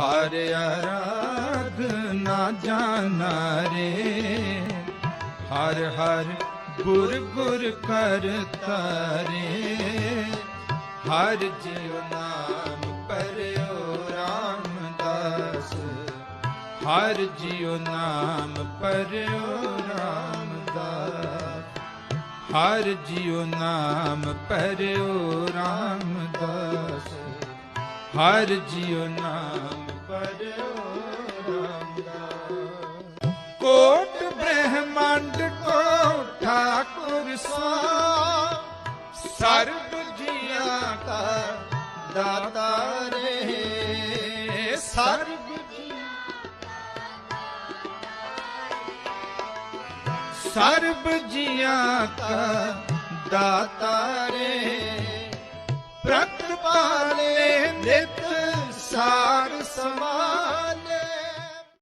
ਹਰ ਅਰਾਧ ਨਾ ਜਾਣਾ ਰੇ। ਹਰ ਹਰ ਗੁਰ ਗੁਰ ਕਰ ਰੇ। ਹਰ ਜਿਉ ਨਾਮ ਪਰਿਓ ਰਾਮਦਾਸ। ਹਰ ਜਿਉ ਨਾਮ ਪਰਿਓ ਰਾਮਦਾਸ। ਹਰ ਜਿਉ ਨਾਮ ਪਰਿਓ ਰਾਮਦਾਸ। ਹਰ ਜਿਉ ਨਾਮ ਪਰਿਓ ਰਾਮਦਾਸ ਕੋਟ ਬ੍ਰਹਮੰਡ ਕੋ ਠਾਕੁਰ ਸਾ ਸਰਬ ਜੀਆ ਕਾ ਦਾਤਾ ਰੇ ਸਰਬ ਜੀਆਂ ਸਰਬ ਜੀਆਂ ਕਾ ਦਾਤਾ ਰੇ Let